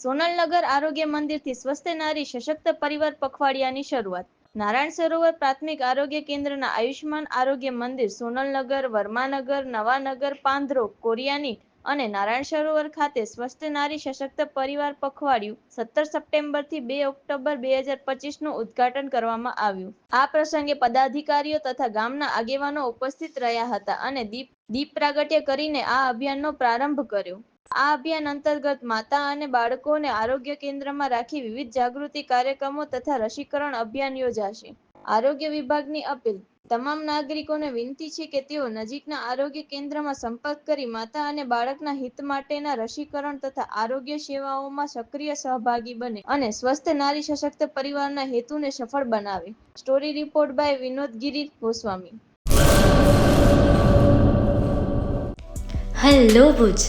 સોનલનગર આરોગ્ય મંદિરથી સ્વસ્થ નારી સશક્ત પરિવાર પખવાડિયાની શરૂઆત. નારાયણ સરોવર પ્રાથમિક આરોગ્ય કેન્દ્રના આયુષ્માન આરોગ્ય મંદિર સોનલનગર વર્માનગર નવાનગર પાંધરો કોરિયાની અને નારાયણ સરોવર ખાતે સ્વસ્થ નારી સશક્ત પરિવાર પખવાડિયું સત્તર સપ્ટેમ્બરથી બે ઓક્ટોબર બે હજાર પચીસનું ઉદ્ઘાટન કરવામાં આવ્યું. આ પ્રસંગે પદાધિકારીઓ તથા ગામના આગેવાનો ઉપસ્થિત રહ્યા હતા અને દીપ દીપ પ્રાગટ્ય કરીને આ અભિયાનનો પ્રારંભ કર્યો. આ અભિયાન અંતર્ગત માતા અને બાળકોને આરોગ્ય કેન્દ્રમાં રાખી વિવિધ જાગૃતિ કાર્યક્રમો તથા રસીકરણ અભિયાન યોજાશે. આરોગ્ય વિભાગની અપીલ, તમામ નાગરિકોને વિનંતી છે કે તેઓ નજીકના આરોગ્ય કેન્દ્રમાં સંપર્ક કરી માતા અને બાળકના હિત માટેના રસીકરણ તથા આરોગ્ય સેવાઓમાં સક્રિય સહભાગી બને અને સ્વસ્થ નારી સશક્ત પરિવારના હેતુને સફળ બનાવે. Story report by Vinodgiri Goswami. Hello Bhuj